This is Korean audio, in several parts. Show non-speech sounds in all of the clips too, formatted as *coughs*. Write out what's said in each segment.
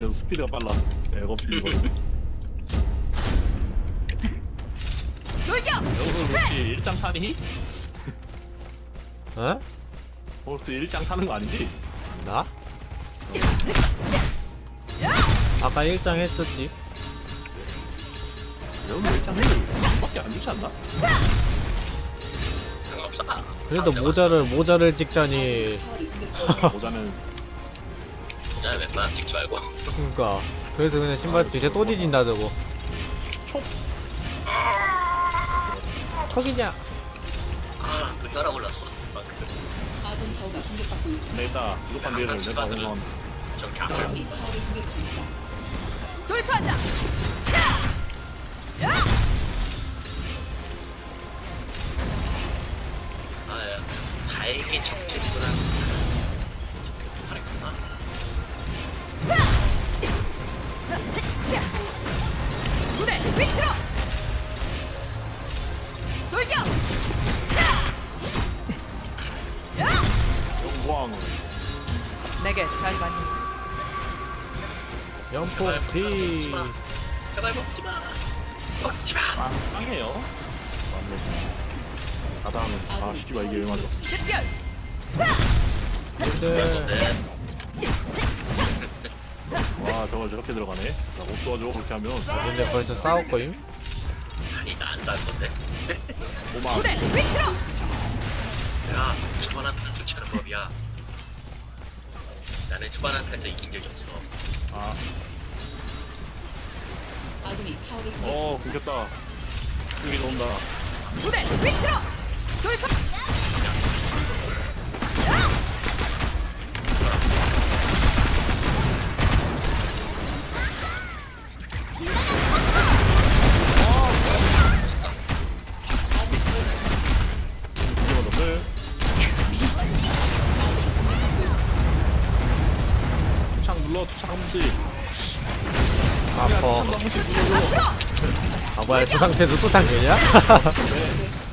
그래서 스피드가 빨라. 에거 스피드 거. 돌격! 여기서 혹시 일장 타니? 어? 혹시 일장 타는 거 아니지? 나? 아까 일장 했었지. 여기 일장 해. 밖에 안 좋지 않나? 상관없어. 그래도 모자를 모자를 찍자니. 모자는 자, 웬만하면 찍지 말고. 그러니까 그래서 그냥 신발 뒤에 또 뒤진다더고. 촉. 턱이냐? 아, 그 혈압 올랐어. 아군 타워가 공격받고 있습니다. 내다 무조건 내를 내가 오면 전 갸들. 아군이 타워를 공격 중이다. 돌파한다! 아, 야. 다행히 적팀보다 폭 D. 제발 먹지 마. 먹지 마. 빵 빵해요. 맞네. 가다하면 아 씨발 이게 왜 맞아? 근데 네. 와 저걸 저렇게 들어가네. 나못 도와줘 그렇게 하면. 근데 벌써 싸울 거임? 아니, 나안 쌀 건데. 오마. 무대 위치로! 야, 초반한테는 좋지 않은 법이야. 나는 초반한테에서 이긴 적이 없어. 아, 아군이 타워를 공격 어 끊겼다. 여기 온다. 무대 위치로! 돌파! 저 상태도 또 당기냐? 네.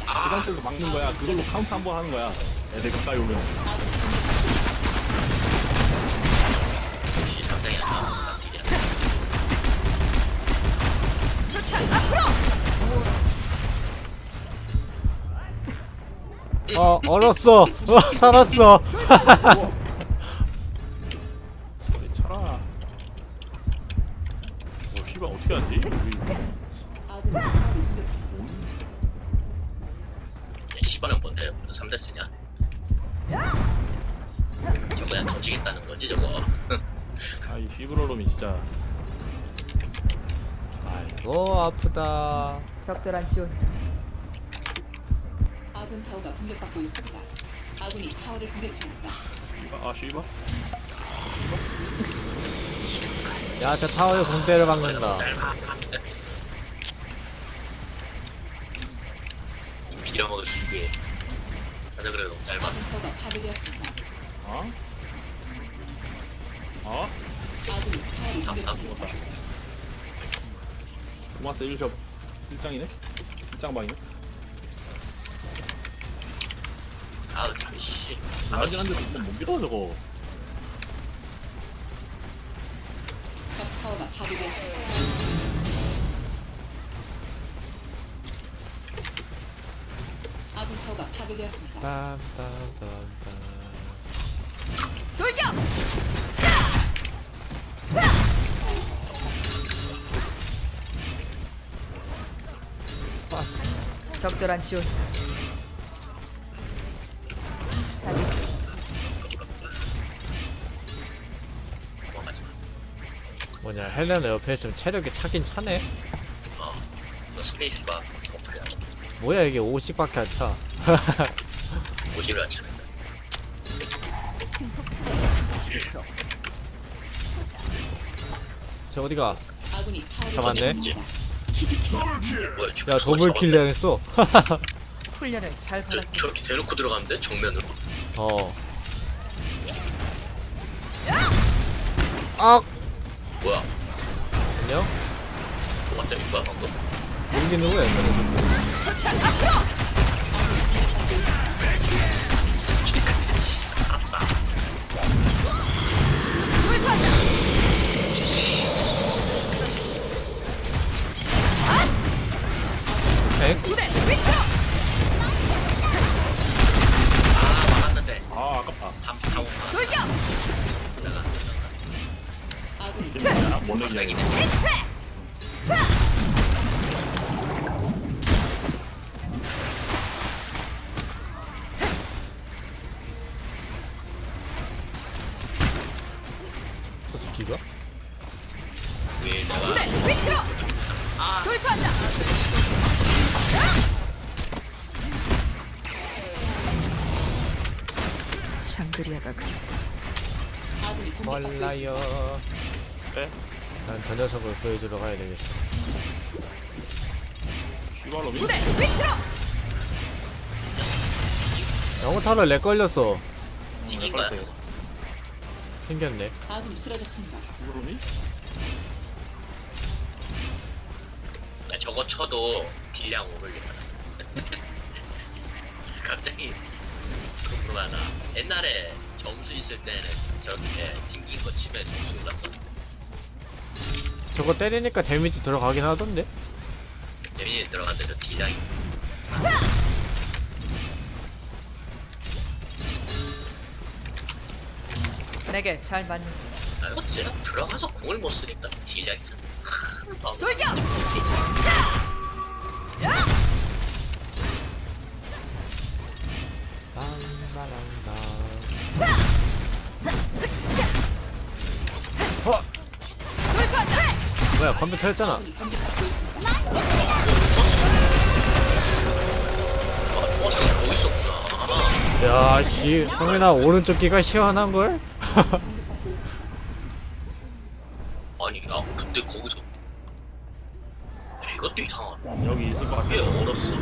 그 상태에서 막는 거야. 그걸로 카운트 한 번 하는 거야. 애들 가까이 오면. 어 얼었어. 어, 살았어. *laughs* 아이 씨브로롬이 진짜. 아이고 아프다. 적절한 지원. 아군 타워가 공격받고 있습니다. 아군이 타워를 공격 중입니다. 씨발, 아 씨발. 야저 타워에 공대를 박는다. 빌어먹을 준비해. 맞아, 그래, 너무 짧아. 아군 타워가 파괴되었습니다. 어? 어? 토마스 1숍 1장이네? 1장 방이네? 아우, 참, 씨. 아, 나가긴 한데 정말 못 밀어 저거. 적 타워가 파괴되었습니다. 아군 타워가 파괴되었습니다. 빰빰빰빰. 적절한 지원. 뭐냐 헬레나 옆에 있으면 체력이 차긴 차네. 어, 너 스페이스바 어떻게 하냐? 뭐야 이게 50밖에 안 차. *laughs* 오지를 않잖아. 저 어디가? 아군이 타워를 잡았네. 뭐야, 야 더블 킬 당했어. *laughs* 훈련을 잘 저, 받았습니다. 저렇게 대놓고 들어가는데 정면으로? 어. 아 뭐야? 안녕? 뭐가 때린 거야 방금? 여기 누구야? 저 새끼가? 왜 내가 아 샹그리아가 그리. 몰라요 네? 난 저 녀석을 보여주러 가야 되겠어? 영어타로 렉 걸렸어 거야. 걸렸어요. 생겼네 아군이 쓰러졌습니다. 슈가로미? 나 저거 쳐도 딜량 오르려나. *laughs* 갑자기 궁금하다. 옛날에 점수 있을 때는 저렇게 튕긴 거 치면 점수 올랐어. 저거 때리니까 데미지 들어가긴 하던데? 데미지 들어갔는데 저 딜량이 내게 잘 맞는 아 이거 진짜 들어가서 궁을 못 쓰니까 딜량이 아, 돌격! 어! 뭐야 컴퓨터 했잖아. 어, 저기 보고 있었구나. 야 씨 성민아 오른쪽 귀가 시원한 걸? *laughs* 아니, 야, 근데 거기서 야, 이것도 이상하네. 여기 있을 것왜 같았어. 얼었어?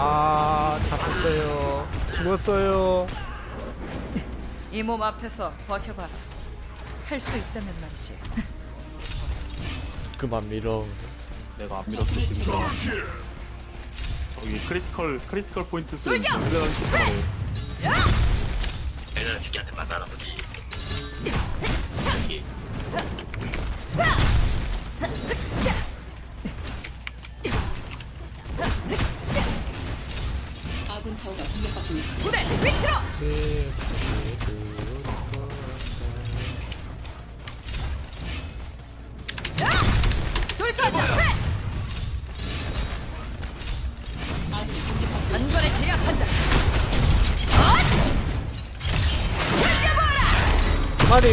아 잡혔어요 죽었어요 이 몸 앞에서 버텨봐라. 할 수 있다면 말이지. *laughs* 그만 밀어 내가 안 밀었을 때. 저기 크리티컬 크리티컬 포인트 쓰는 저 헬레 얘네는 새끼한테 만나나 보지. 아군 타워가 공격받고 있습니다. 부대 위치로! 단번에 제압한 마리.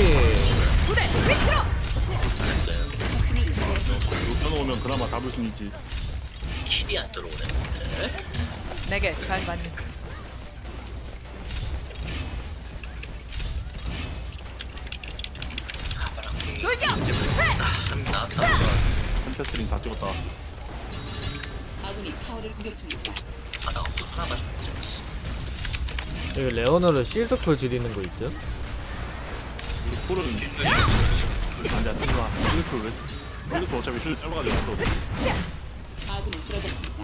눕혀놓으면 그나마 잡을 수 있지. 킬이 안 들어오네. 네? 내게 잘 맞는 돌격! 한 나왔다. 템페스트링 다 찍었다. 아군이 타워를 공격 중입니다. 하다가 하나만 좀 여기 레오너를 실드콜 줄이는 거 있어요? 콜은 안돼 쓰지마. 힐리콜 왜? 쓰- 힐리콜 어차피 쉴드 짧아가 지고 안 써도. 아군이 쓰러졌습니다.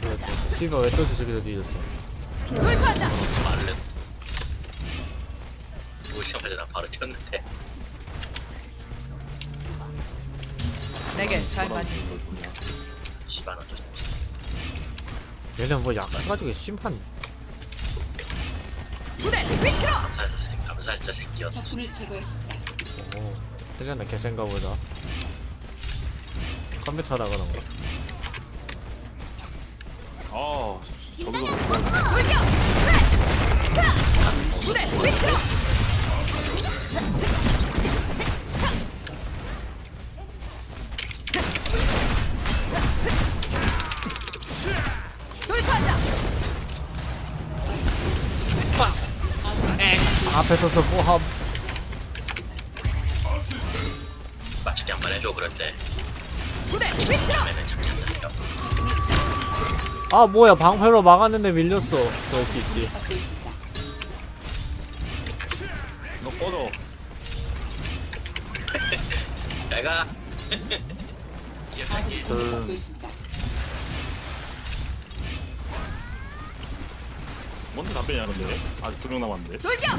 그렇죠 씨발 왜또 저기서 뒤졌어! 말을 오시자마자 나 바로 튀었는데 내게 잘 맞는 시바나 좀 얘는 뭐 약해가지고 심판 부대 위치로! 감사해서 새- 감사했죠 새끼야. 적군을 제거했습니다. 오 헬레나 개센가 보다. 컴퓨터라 그런가 아 저기서 뭐돌 앞에 서서 뭐함 맞추기 한번 해줘! 그러면은 않는다. 아 뭐야 방패로 막았는데 밀렸어 그럴 수 있지 뭔데 답변이야 근데? 아직 두명 남았는데. 돌격!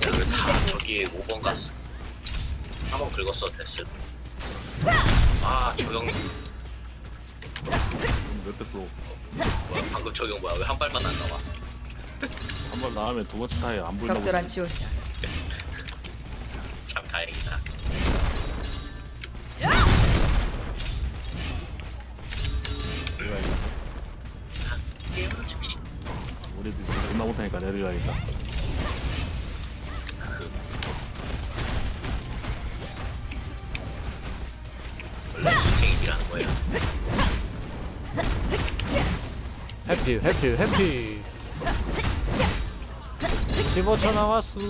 그다 저기 5번 갔어. 한번 긁었어 됐어. 아 조용 왜 뺐어? 뭐야, 방금 적용 뭐야? 왜 한 발만 안 나와? 한번 나오면 두 번째 타에 안 보인다고. 적절한 지원이다. 참 다행이다. 내려가야겠다. 그 원래 인생이라는 거야. 해피 해피 해피 15초 남았어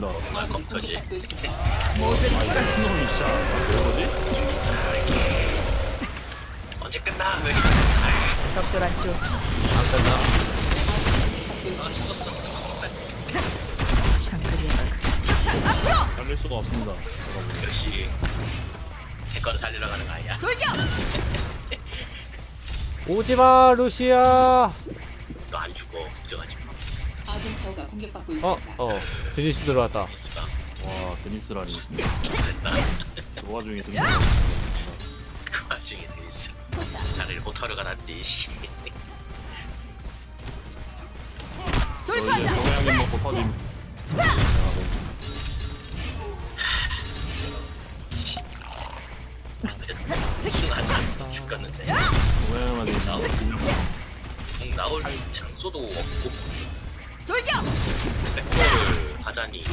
진짜 왜 뭐지? 언제 끝나? 왜? 적절한 지원. 안. 샹그리아가. 살릴 수가 없습니다. 역시 대권 살리러 가는 거 아니야? *laughs* 오지마 루시아 너 안 죽어 걱정하지 마. 아군 타워가 공격받고 있습니다. 어 어 드니스 들어왔다 와 드니스라니. *laughs* 그 와중에 드니스. 그 와중에 돼 있어. 자리를 못하러 가놨지. 씨. 너 이제 먹고 터짐. 안 죽겠는데. 동양인한테 나올 공 나올 장소도 없고 돌격. 백도를 하자니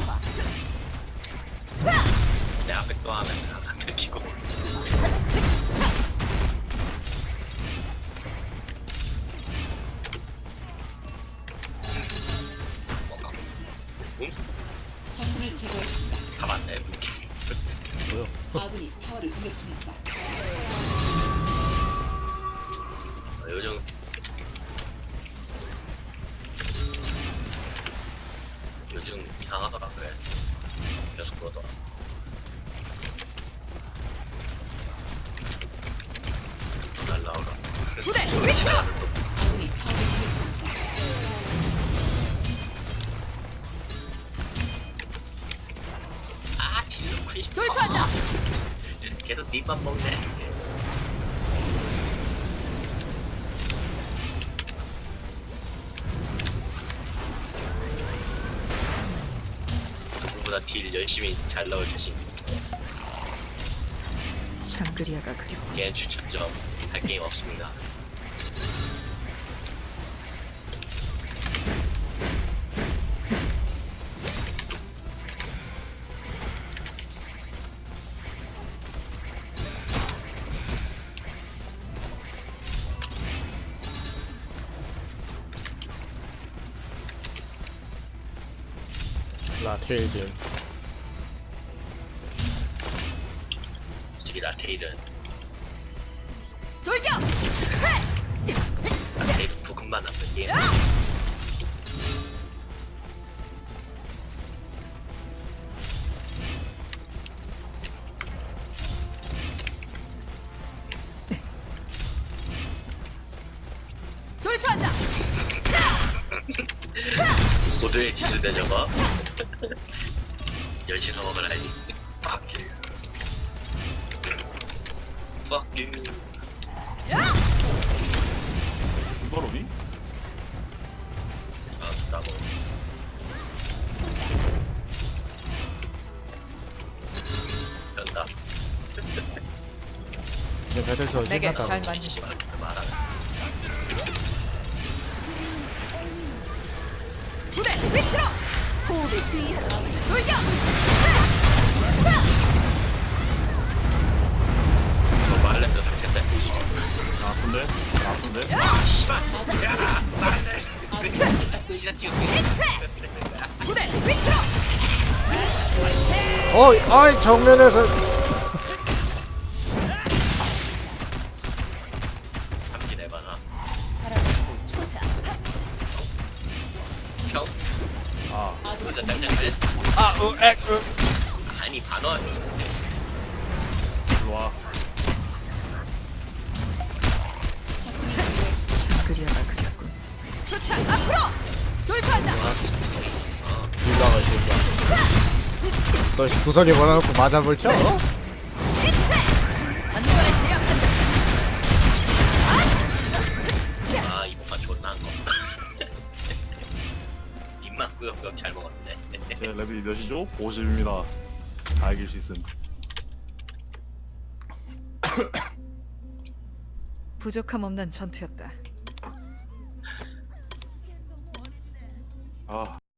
내 앞에 또 하면 항상 들키고 뭔가 응? 적군을 제거했습니다. 다 맞네 무기 뭐야 아군이 타워를 공격 중입니다. 어, 요즘 이상하더라 그래 계속 그러더라 날라오라 부대, 저기 지나가는 공격 중입니다. 아, 딜로 퀴 돌파한다. *laughs* 계속 립만 먹네. 딜 열심히 잘 넣을 자신. 샹그리아가 그리워. 게임 추천점 할 게임 없습니다. 라테이즈 테일은 돌격. 라테일은 부금만 남는 게임. 돌파한다. 고도의 디스대 저거. 열심히 먹어라야 Fuck you. 아. 된다. 배에서 내게 신났다 잘 맞는 씨발, 말하네. 부대 위치로. 호흡을 주의하라. 돌격. 아픈데? 아픈데? 야, 위치로. 어 아이 정면에서 너 구석에 걸어놓고 맞아볼 쳐? 아 존나 한거 *laughs* 잘 먹었네 제 레벨이 몇이죠? 50입니다. 다 이길 수 있음. *coughs* 부족함 없는 전투였다. 아